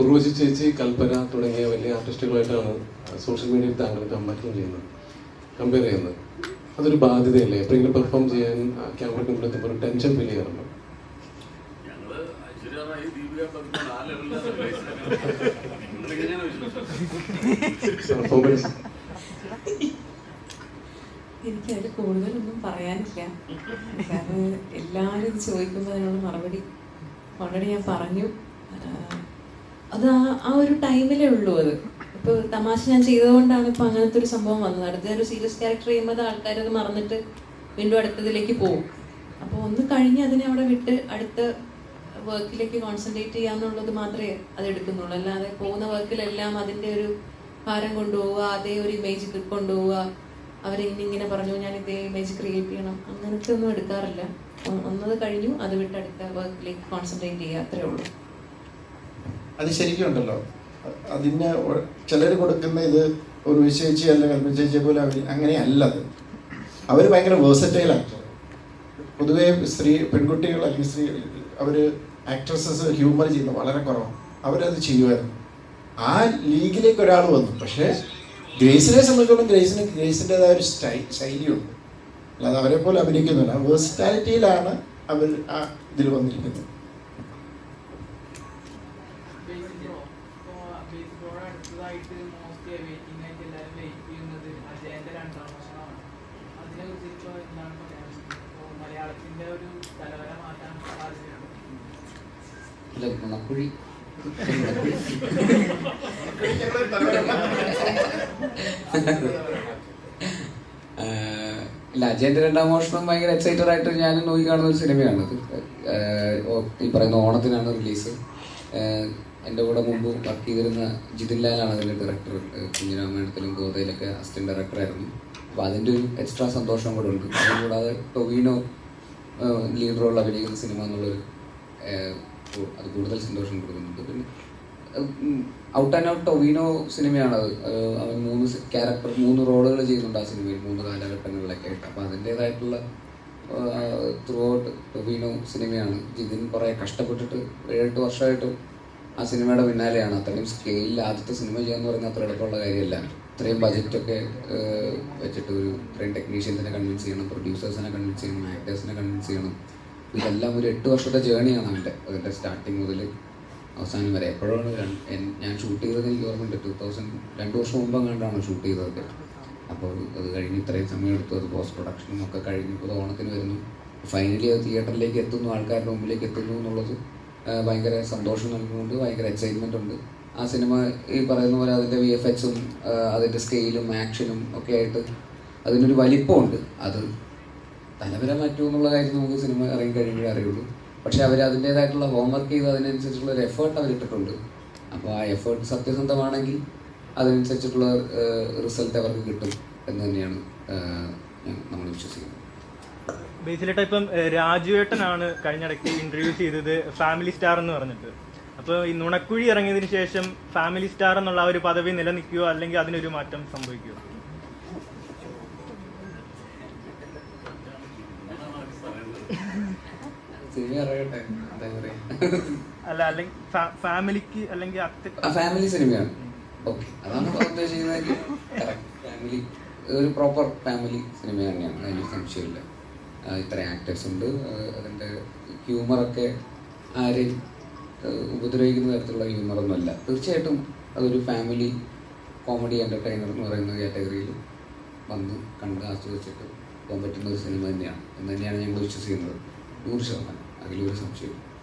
ഉർവശി ചേച്ചി കൽപ്പന തുടങ്ങിയ വലിയ ആർട്ടിസ്റ്റുകളായിട്ടാണ് സോഷ്യൽ മീഡിയയിൽ താങ്കൾ കമ്പാരിസൺ ചെയ്യുന്നത് കമ്പയർ ചെയ്യുന്നത്. അതൊരു ബാധ്യതയല്ലേ? എപ്പോഴെങ്കിലും പെർഫോം ചെയ്യാൻ ക്യാമറയ്ക്ക് മുമ്പിൽ എത്തുമ്പോൾ ഒരു ടെൻഷൻ ഫീൽ ചെയ്യാറുണ്ട്? എനിക്ക് അതിൽ കൂടുതലൊന്നും പറയാനില്ല. കാരണം എല്ലാവരും ചോദിക്കുമ്പോൾ അതിനുള്ള മറുപടി ഓൾറെഡി ഞാൻ പറഞ്ഞു. അത് ആ ആ ഒരു ടൈമിലേ ഉള്ളൂ അത്. ഇപ്പോൾ തമാശ ഞാൻ ചെയ്തതുകൊണ്ടാണ് ഇപ്പോൾ അങ്ങനത്തെ ഒരു സംഭവം വന്നത്. അടുത്ത ഒരു സീരിയസ് ക്യാരക്ടർ ചെയ്യുമ്പോൾ അത് ആൾക്കാരത് മറന്നിട്ട് വീണ്ടും അടുത്തതിലേക്ക് പോകും. അപ്പോൾ ഒന്ന് കഴിഞ്ഞ് അതിനെ അവിടെ വിട്ട് അടുത്ത വർക്കിലേക്ക് കോൺസെൻട്രേറ്റ് ചെയ്യാന്നുള്ളത് മാത്രമേ അത് എടുക്കുന്നുള്ളൂ. അല്ലാതെ പോകുന്ന വർക്കിലെല്ലാം അതിന്റെ ഒരു ഭാരം കൊണ്ടുപോവുക അതേ ഒരു ഇമേജ് കൊണ്ടുപോവുക അവരെ ഇനി ഇങ്ങനെ പറഞ്ഞു ഞാൻ ഇതേ ഇമേജ് ക്രിയേറ്റ് ചെയ്യണം. അങ്ങനത്തെ ഒന്നും എടുക്കാറില്ല ഒന്നത് കഴിഞ്ഞു അത് വിട്ട് അടുത്ത വർക്കിലേക്ക് കോൺസെൻട്രേറ്റ് ചെയ്യുക അത്രേ ഉള്ളൂ. അത് ശരിക്കും ഉണ്ടല്ലോ. അതിന് ചിലർ കൊടുക്കുന്ന ഇത് ഒരു വിശ്വസിച്ച് അല്ല കൽപ്പന പോലെ അവർ അങ്ങനെയല്ല അത്. അവർ ഭയങ്കര വേഴ്സറ്റൈൽ ആക്ടർ പൊതുവേ സ്ത്രീ പെൺകുട്ടികൾ അല്ലെങ്കിൽ സ്ത്രീ അവർ ആക്ട്രസസ് ഹ്യൂമർ ചെയ്യുന്ന വളരെ കുറവാണ് അവരത് ചെയ്യുമായിരുന്നു. ആ ലീഗിലേക്ക് ഒരാൾ വന്നു. പക്ഷേ ഗ്രേസിനെ സംബന്ധിച്ചോളം ഗ്രേസിന് ഗ്രേസിന്റെതായ ഒരു സ്റ്റൈ ശൈലിയുണ്ട്. അല്ലാതെ അവരെ പോലെ അഭിനയിക്കുന്നില്ല. വേഴ്സറ്റാലിറ്റിയിലാണ് അവർ ആ ഇതിൽ വന്നിരിക്കുന്നത് ബേസിക്കോ ഇപ്പോൾ ബേസിക്കോട് അടുത്തതായിട്ട് മോസ്റ്റ് വെയിറ്റിംഗ് ആയിട്ട് എല്ലാവരും വെയിറ്റ് ചെയ്യുന്നത് അജയന്റെ രണ്ടാം വർഷമാണ് അതിനെ കുറിച്ച് എന്താണ് പറയാനുള്ളത്? ഇപ്പോൾ മലയാളത്തിന്റെ ഒരു തലവര മാറ്റാൻ സാധ്യതയാണ് അല്ല ഗുണക്കുഴി. ആഹ് ഇല്ല അജയന്റെ രണ്ടാം മോഷണം ഭയങ്കര എക്സൈറ്റഡ് ആയിട്ട് ഞാൻ നോക്കി കാണുന്ന ഒരു സിനിമയാണ് ഈ പറയുന്ന ഓണത്തിനാണ് റിലീസ് എന്റെ കൂടെ മുമ്പ് വർക്ക് ചെയ്തിരുന്ന ജിതിൻ ലാലാണ് അതിന്റെ ഡയറക്ടർ കുഞ്ഞിരാമായണത്തിലും ഗോതയിലൊക്കെ അസിസ്റ്റന്റ് ഡയറക്ടറായിരുന്നു അപ്പോൾ അതിന്റെ ഒരു എക്സ്ട്രാ സന്തോഷം കൂടെ ഉണ്ട്. അതുകൂടാതെ ടൊവിനോ ലീഡ് റോൾ അഭിനയിക്കുന്ന സിനിമ എന്നുള്ളൊരു അത് കൂടുതൽ സന്തോഷം കൊടുക്കുന്നുണ്ട്. പിന്നെ ഔട്ട് ആൻഡ് ഔട്ട് ടൊവിനോ സിനിമയാണ് അത്. അവൻ മൂന്ന് ക്യാരക്ടർ മൂന്ന് റോളുകൾ ചെയ്യുന്നുണ്ട് ആ സിനിമയിൽ മൂന്ന് കാലഘട്ടങ്ങളിലൊക്കെ ആയിട്ട്. അപ്പോൾ അതിന്റേതായിട്ടുള്ള ത്രൂ ഔട്ട് ടൊവിനോ സിനിമയാണ് ജിതിൻ കുറേ കഷ്ടപ്പെട്ടിട്ട് ഏഴെട്ട് വർഷമായിട്ട് ആ സിനിമയുടെ പിന്നാലെയാണ് അത്രയും സ്കെയിലിൽ ആദ്യത്തെ സിനിമ ചെയ്യാന്ന് പറഞ്ഞാൽ അത്ര എളുപ്പമുള്ള കാര്യമല്ല. ഇത്രയും ബജറ്റൊക്കെ വെച്ചിട്ട് ഒരു ഇത്രയും ടെക്നീഷ്യൻസിനെ കൺവിൻസ് ചെയ്യണം പ്രൊഡ്യൂസേഴ്സിനെ കൺവിൻസ് ചെയ്യണം ആക്ടേഴ്സിനെ കൺവിൻസ് ചെയ്യണം. ഇതെല്ലാം ഒരു എട്ട് വർഷത്തെ ജേണിയാണ് അവന്റെ. അതിന്റെ സ്റ്റാർട്ടിങ് മുതൽ അവസാനം വരെ. എപ്പോഴാണ് ഞാൻ ഷൂട്ട് ചെയ്തത് എനിക്ക് ഓർമ്മയുണ്ട്. ടൂ തൗസൻഡ് രണ്ട് വർഷം മുമ്പ് കണ്ടാണ് ഷൂട്ട് ചെയ്തത് അപ്പോൾ അത് കഴിഞ്ഞ് ഇത്രയും സമയം എടുത്തു അത് പോസ്റ്റ് പ്രൊഡക്ഷനും ഒക്കെ കഴിഞ്ഞ് ഇപ്പോൾ ഓണത്തിന് വരുന്നു. ഫൈനലി അത് തിയേറ്ററിലേക്ക് എത്തുന്നു. ആൾക്കാരുടെ മുമ്പിലേക്ക് എത്തുന്നു എന്നുള്ളത് ഭയങ്കര സന്തോഷം നൽകുന്നുണ്ട് ഭയങ്കര എക്സൈറ്റ്മെന്റ് ഉണ്ട്. ആ സിനിമ ഈ പറയുന്ന പോലെ അതിന്റെ വി എഫ് എക്സും അതിന്റെ സ്കെയിലും ആക്ഷനും ഒക്കെ ആയിട്ട് അതിനൊരു വലിപ്പമുണ്ട്. അത് തലവരെ മാറ്റുമോ എന്നുള്ള കാര്യം നമുക്ക് സിനിമ ഇറങ്ങി കഴിയുമ്പോഴേ അറിയുള്ളൂ. പക്ഷെ അവർ അതിന്റേതായിട്ടുള്ള ഹോംവർക്ക് ചെയ്ത് അതിനനുസരിച്ചുള്ള ഒരു എഫേർട്ട് അവരിട്ടിട്ടുണ്ട് അപ്പോൾ ആ എഫേർട്ട് സത്യസന്ധമാണെങ്കിൽ അതിനനുസരിച്ചിട്ടുള്ള റിസൾട്ട് അവർക്ക് കിട്ടും എന്ന് തന്നെയാണ് നമ്മൾ വിശ്വസിക്കുന്നത്. ബേസിലിട്ട് ഇപ്പം രാജുവേട്ടനാണ് കഴിഞ്ഞിടയ്ക്ക് ഇന്റർവ്യൂ ചെയ്തത് ഫാമിലി സ്റ്റാർ എന്ന് പറഞ്ഞിട്ട്. അപ്പോൾ ഈ നുണക്കുഴി ഇറങ്ങിയതിന് ശേഷം ഫാമിലി സ്റ്റാർ എന്നുള്ള ആ ഒരു പദവി നിലനിൽക്കുകയോ അല്ലെങ്കിൽ അതിനൊരു മാറ്റം സംഭവിക്കുമോ അല്ല അല്ലെങ്കിൽ ഫാമിലിക്ക് അല്ലെങ്കിൽ ഫാമിലി സിനിമയാണ്. ഓക്കെ അതാണ് ഉദ്ദേശിക്കുന്നത്. ഫാമിലി ഒരു പ്രോപ്പർ ഫാമിലി സിനിമ തന്നെയാണ് അതിന് സംശയമില്ല ഇത്ര ആക്ടേഴ്സ് ഉണ്ട്. അതിന്റെ ഹ്യൂമറൊക്കെ ആരെയും ആ, ഉപദ്രവിക്കുന്ന തരത്തിലുള്ള ഹ്യൂമറൊന്നുമല്ല തീർച്ചയായിട്ടും അതൊരു ഫാമിലി കോമഡി എന്റർടൈനർ എന്ന് പറയുന്ന കാറ്റഗറിയിൽ വന്ന് കണ്ട് ആസ്വദിച്ചിട്ട് പോകാൻ പറ്റുന്ന ഒരു സിനിമ തന്നെയാണ്. എന്ന് തന്നെയാണ് ഞങ്ങൾ വിശ്വസിക്കുന്നത്. നൂറ് ശതമാനം. അതിലൊരു സംശയവും